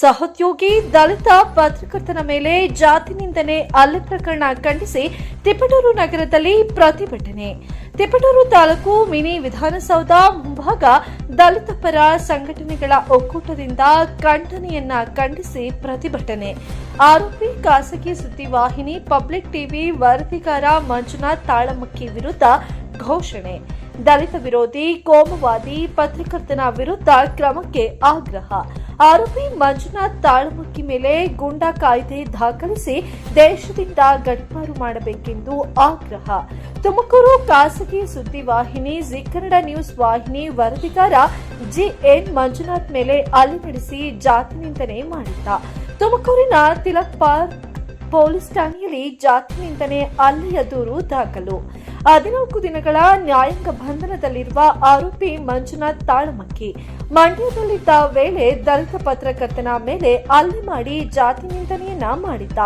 ಸಹೋದ್ಯೋಗಿ ದಲಿತ ಪತ್ರಕರ್ತನ ಮೇಲೆ ಜಾತಿ ನಿಂದನೆ ಹಲ್ಲೆ ಪ್ರಕರಣ ಖಂಡಿಸಿ ತಿಪಟೂರು ನಗರದಲ್ಲಿ ಪ್ರತಿಭಟನೆ. ತಿಪಟೂರು ತಾಲೂಕು ಮಿನಿ ವಿಧಾನಸೌಧ ಮುಂಭಾಗ ದಲಿತ ಪರ ಸಂಘಟನೆಗಳ ಒಕ್ಕೂಟದಿಂದ ಖಂಡನೆಯನ್ನ ಖಂಡಿಸಿ ಪ್ರತಿಭಟನೆ. ಆರೋಪಿ ಖಾಸಗಿ ಸುದ್ದಿವಾಹಿನಿ ಪಬ್ಲಿಕ್ ಟಿವಿ ವರದಿಗಾರ ಮಂಜುನಾಥ್ ತಾಳಮಕ್ಕಿ ವಿರುದ್ಧ ಘೋಷಣೆ. ದಲಿತ ವಿರೋಧಿ, ಕೋಮುವಾದಿ, ಪತ್ರಕರ್ತನ ವಿರುದ್ಧ ಕ್ರಮಕ್ಕೆ ಆಗ್ರಹ. ಆರೋಪಿ ಮಂಜುನಾಥ್ ತಾಳಮಕ್ಕಿ ಮೇಲೆ ಗೂಂಡಾ ಕಾಯ್ದೆ ದಾಖಲಿಸಿ ದೇಶದಿಂದ ಗಡ್ಪಾರು ಮಾಡಬೇಕೆಂದು ಆಗ್ರಹ. ತುಮಕೂರು ಖಾಸಗಿ ಸುದ್ದಿವಾಹಿನಿ ಜಿ ಕನ್ನಡ ನ್ಯೂಸ್ ವಾಹಿನಿ ವರದಿಗಾರ ಜಿಎನ್ ಮಂಜುನಾಥ್ ಮೇಲೆ ಹಲ್ಲೆ ನಡೆಸಿ ಜಾತಿ ನಿಂದನೆ ಮಾಡಿದ್ದ. ತುಮಕೂರಿನ ತಿಲಕ್ ಪಾರ್ಕ್ ಪೊಲೀಸ್ ಠಾಣೆಯಲ್ಲಿ ಜಾತಿ ನಿಂದನೆ ಹಲ್ಲೆಯ ದೂರು ದಾಖಲು. ಹದಿನಾಲ್ಕು ದಿನಗಳ ನ್ಯಾಯಾಂಗ ಬಂಧನದಲ್ಲಿರುವ ಆರೋಪಿ ಮಂಜುನಾಥ್ ತಾಳಮಕ್ಕಿ. ಮಂಡ್ಯದಲ್ಲಿದ್ದ ವೇಳೆ ದಲಿತ ಪತ್ರಕರ್ತನ ಮೇಲೆ ಅಲ್ಲಿ ಮಾಡಿ ಜಾತಿ ನಿಂದನೆಯನ್ನ ಮಾಡಿದ್ದ.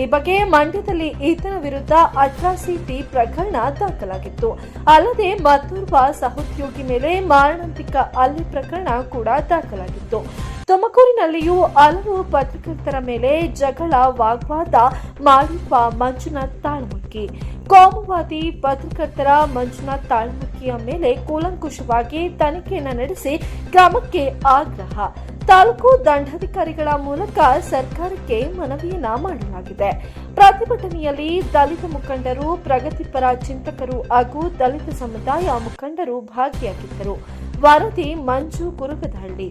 ಈ ಬಗ್ಗೆ ಮಂಡ್ಯದಲ್ಲಿ ಈತನ ವಿರುದ್ಧ ಅಟ್ರಾಸಿಟಿ ಪ್ರಕರಣ ದಾಖಲಾಗಿತ್ತು. ಅಲ್ಲದೆ ಮತ್ತೋರ್ವ ಸಹೋದ್ಯೋಗಿ ಮೇಲೆ ಮಾರಣಾಂತಿಕ ಅಲ್ಲಿ ಪ್ರಕರಣ ಕೂಡ ದಾಖಲಾಗಿತ್ತು. ತುಮಕೂರಿನಲ್ಲಿಯೂ ಹಲವು ಪತ್ರಕರ್ತರ ಮೇಲೆ ಜಗಳ, ವಾಗ್ವಾದ ಮಾಡಿರುವ ಮಂಜುನಾಥ್ ತಾಳ್ಮಕ್ಕಿ. ಕೋಮುವಾದಿ ಪತ್ರಕರ್ತರ ಮಂಜುನಾಥ್ ತಾಳ್ಮಕ್ಕಿಯ ಮೇಲೆ ಕೂಲಂಕುಷವಾಗಿ ತನಿಖೆಯನ್ನು ನಡೆಸಿ ಕ್ರಮಕ್ಕೆ ಆಗ್ರಹ. ತಾಲೂಕು ದಂಡಾಧಿಕಾರಿಗಳ ಮೂಲಕ ಸರ್ಕಾರಕ್ಕೆ ಮನವಿಯನ್ನ ಮಾಡಲಾಗಿದೆ. ಪ್ರತಿಭಟನೆಯಲ್ಲಿ ದಲಿತ ಮುಖಂಡರು, ಪ್ರಗತಿಪರ ಚಿಂತಕರು ಹಾಗೂ ದಲಿತ ಸಮುದಾಯ ಮುಖಂಡರು ಭಾಗಿಯಾಗಿದ್ದರು. ವರದಿ ಮಂಜು ಕುರುಗದಹಳ್ಳಿ.